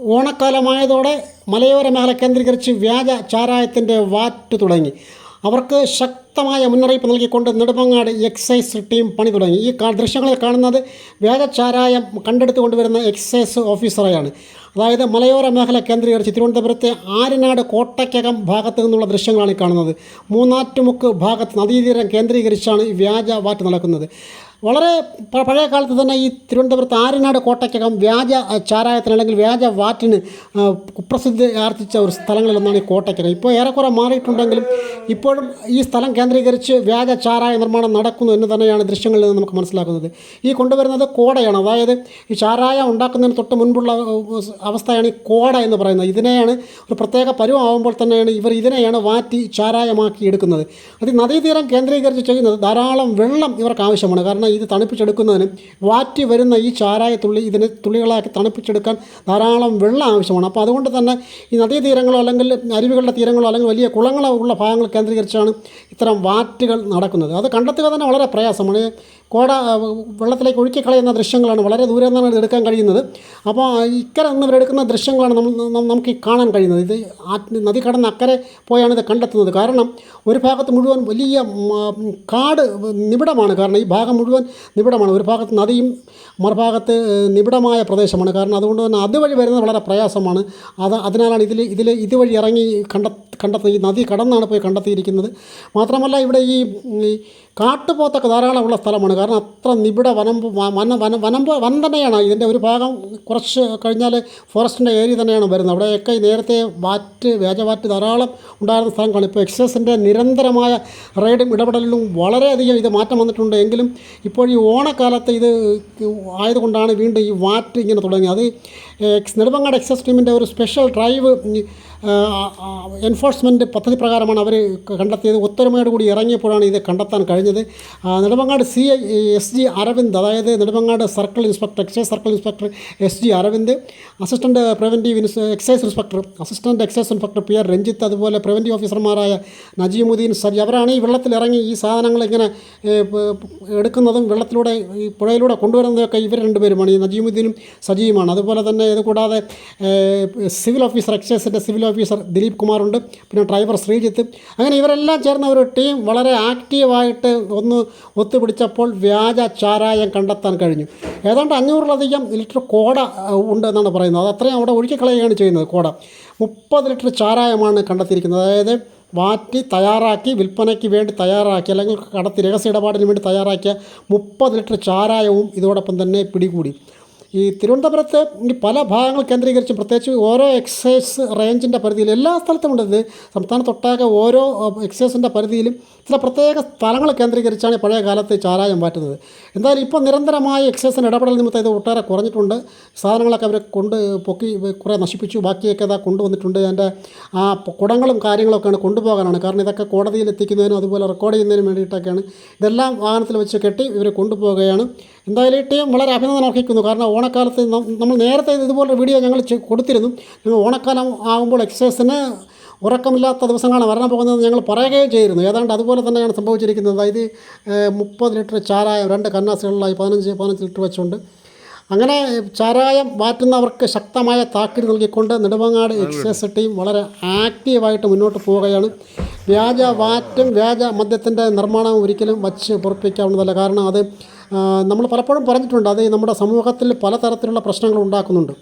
ഓണക്കാലമായതോടെ മലയോര മേഖല കേന്ദ്രീകരിച്ച് വ്യാജ ചാരായത്തിന്റെ വാറ്റ് തുടങ്ങി. അവർക്ക് ശക്തമായ മുന്നറിയിപ്പ് നൽകിക്കൊണ്ട് നെടുമങ്ങാട് എക്സൈസ് ടീം പണി തുടങ്ങി. ഈ ദൃശ്യങ്ങളിൽ കാണുന്നത് വ്യാജ ചാരായം കണ്ടെടുത്തുകൊണ്ടുവരുന്ന എക്സൈസ് ഓഫീസറെയാണ്. അതായത് മലയോര മേഖല കേന്ദ്രീകരിച്ച് തിരുവനന്തപുരത്തെ ആര്യനാട് കോട്ടയ്ക്കകം ഭാഗത്ത് നിന്നുള്ള ദൃശ്യങ്ങളാണ് ഈ കാണുന്നത്. മൂന്നാറ്റുമുക്ക് ഭാഗത്ത് നദീതീരം കേന്ദ്രീകരിച്ചാണ് ഈ വ്യാജ വാറ്റ് നടക്കുന്നത്. വളരെ പഴയ കാലത്ത് തന്നെ ഈ തിരുവനന്തപുരത്ത് ആര്യനാട് കോട്ടയ്ക്കകം വ്യാജ ചാരായത്തിന് അല്ലെങ്കിൽ വ്യാജ വാറ്റിന് കുപ്രസിദ്ധി ആർജിച്ച ഒരു സ്ഥലങ്ങളിലൊന്നാണ് ഈ കോട്ടയ്ക്കകം. ഇപ്പോൾ ഏറെക്കുറെ മാറിയിട്ടുണ്ടെങ്കിലും ഇപ്പോഴും ഈ സ്ഥലം കേന്ദ്രീകരിച്ച് വ്യാജ ചാരായ നിർമ്മാണം നടക്കുന്നു എന്ന് തന്നെയാണ് ദൃശ്യങ്ങളിൽ നിന്ന് നമുക്ക് മനസ്സിലാക്കുന്നത്. ഈ കൊണ്ടുവരുന്നത് കോടയാണ്. അതായത് ഈ ചാരായ ഉണ്ടാക്കുന്നതിന് തൊട്ട് മുൻപുള്ള അവസ്ഥയാണ് ഈ കോട എന്ന് പറയുന്നത്. ഇതിനെയാണ് ഒരു പ്രത്യേക പരുവമാകുമ്പോൾ തന്നെയാണ് ഇവർ ഇതിനെയാണ് വാറ്റി ചാരായമാക്കി എടുക്കുന്നത്. അത് നദീതീരം കേന്ദ്രീകരിച്ച് ചെയ്യുന്നത് ധാരാളം വെള്ളം ഇവർക്ക് ആവശ്യമാണ്. കാരണം ഇത് തണുപ്പിച്ചെടുക്കുന്നതിന് വാറ്റി വരുന്ന ഈ ചാരായ തുള്ളി ഇതിനെ തുള്ളികളാക്കി തണുപ്പിച്ചെടുക്കാൻ ധാരാളം വെള്ളം ആവശ്യമാണ്. അപ്പോൾ അതുകൊണ്ട് തന്നെ ഈ നദീതീരങ്ങളോ അല്ലെങ്കിൽ അരുവികളുടെ തീരങ്ങളോ അല്ലെങ്കിൽ വലിയ കുളങ്ങളോ ഉള്ള ഭാഗങ്ങൾ കേന്ദ്രീകരിച്ചാണ് ഇത്തരം വാറ്റുകൾ നടക്കുന്നത്. അത് കണ്ടെത്തുക തന്നെ വളരെ പ്രയാസമാണ്. കോട വെള്ളത്തിലേക്ക് ഒഴുക്കി കളയുന്ന ദൃശ്യങ്ങളാണ് വളരെ ദൂരെ നിന്നാണ് ഇത് എടുക്കാൻ കഴിയുന്നത്. അപ്പോൾ ഇക്കരെ നിന്ന് ഇവരെടുക്കുന്ന ദൃശ്യങ്ങളാണ് നമ്മൾ നമുക്ക് കാണാൻ കഴിയുന്നത്. ഇത് നദി കടന്ന് അക്കരെ പോയാണ് ഇത് കണ്ടെത്തുന്നത്. കാരണം ഒരു ഭാഗത്ത് മുഴുവൻ വലിയ കാട് നിബിഡമാണ്. കാരണം ഈ ഭാഗം മുഴുവൻ നിബിഡമാണ്. ഒരു ഭാഗത്ത് നദിയും മറുഭാഗത്ത് നിബിഡമായ പ്രദേശമാണ്. കാരണം അതുകൊണ്ട് തന്നെ അതുവഴി വരുന്നത് വളരെ പ്രയാസമാണ്. അത് അതിനാലാണ് ഇതിൽ ഇതിൽ ഇതുവഴി ഇറങ്ങി കണ്ട കണ്ടെത്തി നദി കടന്നാണ് പോയി കണ്ടെത്തിയിരിക്കുന്നത്. മാത്രമല്ല ഇവിടെ ഈ കാട്ടുപോത്തൊക്കെ ധാരാളമുള്ള സ്ഥലമാണ്. കാരണം അത്ര നിബിഡ വനം വന വന വനം തന്നെയാണ്. ഇതിന്റെ ഒരു ഭാഗം കുറച്ച് കഴിഞ്ഞാൽ ഫോറസ്റ്റിന്റെ ഏരിയ തന്നെയാണ് വരുന്നത്. അവിടെയൊക്കെ നേരത്തെ വാറ്റ് വേജവാറ്റ് ധാരാളം ഉണ്ടായിരുന്ന സ്ഥലങ്ങളാണ്. ഇപ്പോൾ എക്സൈസിന്റെ നിരന്തരമായ റെയ്ഡും ഇടപെടലിലും വളരെയധികം ഇത് മാറ്റം വന്നിട്ടുണ്ട്. എങ്കിലും ഇപ്പോൾ ഈ ഓണക്കാലത്ത് ഇത് ആയതുകൊണ്ടാണ് വീണ്ടും ഈ വാറ്റ് ഇങ്ങനെ തുടങ്ങി അത് എക്സ് നെടുമങ്ങാട് എക്സൈസ് ടീമിന്റെ ഒരു സ്പെഷ്യൽ ഡ്രൈവ് എൻഫോഴ്സ്മെന്റ് പദ്ധതി പ്രകാരമാണ് അവർ കണ്ടെത്തിയത്. ഒത്തൊരുമയോട് കൂടി ഇറങ്ങിയപ്പോഴാണ് ഇത് കണ്ടെത്താൻ കഴിഞ്ഞത്. ആ, Nedumangad C S G Aravind അതായത് Nedumangad circle inspector excise circle inspector S G Aravind assistant preventive excise inspector assistant excise inspector P R Ranjith അതുപോലെ പ്രിവന്റീവ് ഓഫീസർമാരായ നജീമുദ്ദീൻ സജി അവരാണ് ഈ വെള്ളത്തിൽ ഇറങ്ങി ഈ സാധനങ്ങൾ ഇങ്ങനെ എടുക്കുന്നതും വെള്ളത്തിലൂടെ ഈ പുഴയിലൂടെ കൊണ്ടുവരുന്നതൊക്കെ ഇവർ രണ്ടുപേരുമാണ്. ഈ നജീമുദ്ദീനും സജീവുമാണ്. അതുപോലെ തന്നെ ഇത് കൂടാതെ സിവിൽ ഓഫീസർ എക്സൈസിന്റെ സിവിൽ ഓഫീസർ ദിലീപ് കുമാറുണ്ട്. പിന്നെ ഡ്രൈവർ ശ്രീജിത്ത്. അങ്ങനെ ഇവരെല്ലാം ചേർന്ന ഒരു ടീം വളരെ ആക്റ്റീവായിട്ട് ഒന്ന് ഒത്തുപിടിച്ചപ്പോൾ വ്യാജ ചാരായം കണ്ടെത്താൻ കഴിഞ്ഞു. ഏതാണ്ട് അഞ്ഞൂറിലധികം ലിറ്റർ കോട ഉണ്ട് എന്നാണ് പറയുന്നത്. അത് അത്രയും അവിടെ ഒഴുക്കിക്കളയുകയാണ് ചെയ്യുന്നത് കോട. മുപ്പത് ലിറ്റർ ചാരായമാണ് കണ്ടെത്തിയിരിക്കുന്നത്. അതായത് വാറ്റി തയ്യാറാക്കി വിൽപ്പനയ്ക്ക് വേണ്ടി തയ്യാറാക്കി അല്ലെങ്കിൽ കടത്തി രഹസ്യ ഇടപാടിന് വേണ്ടി തയ്യാറാക്കിയ മുപ്പത് ലിറ്റർ ചാരായവും ഇതോടൊപ്പം തന്നെ പിടികൂടി. ഈ തിരുവനന്തപുരത്ത് ഈ പല ഭാഗങ്ങൾ കേന്ദ്രീകരിച്ചും പ്രത്യേകിച്ച് ഓരോ എക്സൈസ് റേഞ്ചിന്റെ പരിധിയിൽ എല്ലാ സ്ഥലത്തും ഉണ്ട്. ഇത് സംസ്ഥാനത്തൊട്ടാകെ ഓരോ എക്സൈസിന്റെ പരിധിയിലും ചില പ്രത്യേക സ്ഥലങ്ങൾ കേന്ദ്രീകരിച്ചാണ് പഴയ കാലത്ത് ചാരായം മാറ്റുന്നത്. എന്തായാലും ഇപ്പോൾ നിരന്തരമായ എക്സൈസിന് ഇടപെടൽ നിമിത്തം ഇത് ഒട്ടേറെ കുറഞ്ഞിട്ടുണ്ട്. സാധനങ്ങളൊക്കെ അവർ കൊണ്ട് പൊക്കി കുറേ നശിപ്പിച്ചു. ബാക്കിയൊക്കെ ഇതാ കൊണ്ടുവന്നിട്ടുണ്ട്. അതിന്റെ ആ കുടങ്ങളും കാര്യങ്ങളൊക്കെയാണ് കൊണ്ടുപോകാനാണ്. കാരണം ഇതൊക്കെ കോടതിയിൽ എത്തിക്കുന്നതിനും അതുപോലെ റെക്കോർഡ് ചെയ്യുന്നതിനും വേണ്ടിയിട്ടൊക്കെയാണ് ഇതെല്ലാം വാഹനത്തിൽ വെച്ച് കെട്ടി ഇവർ കൊണ്ടുപോവുകയാണ് എന്തായാലും ഈ ടീം വളരെ അഭിനന്ദനം അർഹിക്കുന്നു. കാരണം ഓണക്കാലത്ത് നമ്മൾ നേരത്തെ ഇതുപോലൊരു വീഡിയോ ഞങ്ങൾ കൊടുത്തിരുന്നു. ഞങ്ങൾ ഓണക്കാലം ആകുമ്പോൾ എക്സസൈസിന് ഉറക്കമില്ലാത്ത ദിവസങ്ങളാണ് വരാൻ പോകുന്നത് ഞങ്ങൾ പറയുകയും ചെയ്തിരുന്നു. ഏതാണ്ട് അതുപോലെ തന്നെയാണ് സംഭവിച്ചിരിക്കുന്നത്. അതായത് മുപ്പത് ലിറ്റർ ചാരായം രണ്ട് കന്നാസുകളിലായി പതിനഞ്ച് പതിനഞ്ച് ലിറ്റർ വെച്ചുകൊണ്ട് അങ്ങനെ ചാരായം മാറ്റുന്നവർക്ക് ശക്തമായ താക്കീത് നൽകിക്കൊണ്ട് നെടുമങ്ങാട് എക്സൈസ് ടീം വളരെ ആക്റ്റീവായിട്ട് മുന്നോട്ട് പോവുകയാണ്. വ്യാജ വാറ്റും വ്യാജ മദ്യത്തിന്റെ നിർമ്മാണവും ഒരിക്കലും വച്ച് പൊറപ്പിക്കാവുന്നതല്ല. കാരണം അത് നമ്മൾ പലപ്പോഴും പറഞ്ഞിട്ടുണ്ട് അത് നമ്മുടെ സമൂഹത്തിൽ പലതരത്തിലുള്ള പ്രശ്നങ്ങൾ ഉണ്ടാക്കുന്നുണ്ട്.